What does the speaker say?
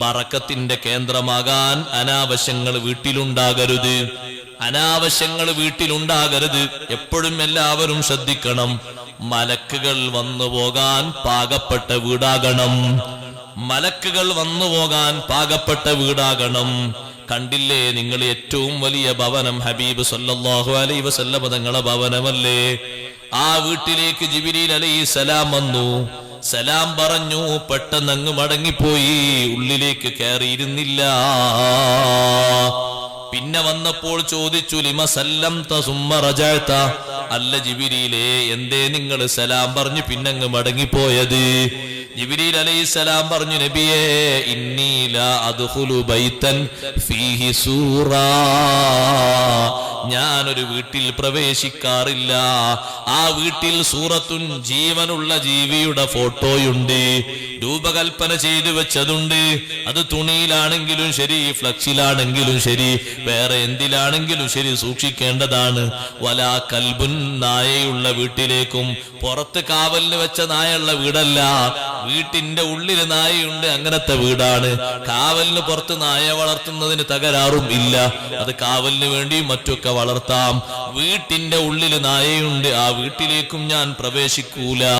ബറക്കത്തിന്റെ കേന്ദ്രമാകാൻ അനാവശ്യങ്ങൾ വീട്ടിലുണ്ടാകരുത്. അനാവശ്യങ്ങൾ വീട്ടിലുണ്ടാകരുത്. എപ്പോഴും എല്ലാവരും ശ്രദ്ധിക്കണം. മലക്കുകൾ വന്നു പോകാൻ പാകപ്പെട്ട വീടാകണം. മലക്കുകൾ വന്നു പോകാൻ പാകപ്പെട്ട വീടാകണം. കണ്ടില്ലേ നിങ്ങൾ ഏറ്റവും വലിയ ഭവനം ഹബീബ് സല്ലാഹു അലൈ വസല്ലമ തങ്ങളെ ഭവനമല്ലേ? ആ വീട്ടിലേക്ക് ജിബിരിൽ അലൈ സലാം വന്നു. സലാം പറഞ്ഞു. പെട്ടെന്നങ്ങ് മടങ്ങിപ്പോയി. ഉള്ളിലേക്ക് കയറിയിരുന്നില്ല. പിന്നെ വന്നപ്പോൾ ചോദിച്ചു ലിമ സല്ലം തസുമ്മ റജഅത? അല്ല ജിബിരിയിലെ എന്തേ നിങ്ങൾ സലാം പറഞ്ഞു പിന്നങ്ങ് മടങ്ങിപ്പോയത്? ജിബിരിയിൽ അലൈഹി സലാം പറഞ്ഞു നബിയേ ഇന്നീല അദ്ഖുലു ബൈതൻ ഫീഹി സൂറ. ഞാനൊരു വീട്ടിൽ പ്രവേശിക്കാറില്ല. ആ വീട്ടിൽ സൂറത്തുൻ ജീവനുള്ള ജീവിയുടെ ഫോട്ടോയുണ്ട്. രൂപകൽപ്പന ചെയ്തു വെച്ചതുണ്ട്. അത് തുണിയിലാണെങ്കിലും ശരി ഫ്ലക്സിലാണെങ്കിലും ശരി വേറെ എന്തിലാണെങ്കിലും ശരി സൂക്ഷിക്കേണ്ടതാണ്. വല കൽബുൻ നായയുള്ള വീട്ടിലേക്കും പുറത്ത് കാവലിന് വെച്ച നായുള്ള വീടല്ല. വീട്ടിന്റെ ഉള്ളിൽ നായയുണ്ട് അങ്ങനത്തെ വീടാണ്. കാവലിന് പുറത്ത് നായ വളർത്തുന്നതിന് തകരാറും ഇല്ല. അത് കാവലിന് വേണ്ടി മറ്റൊക്കെ വളർത്താം. വീട്ടിന്റെ ഉള്ളിൽ നായയുണ്ട് ആ വീട്ടിലേക്കും ഞാൻ പ്രവേശിക്കൂല.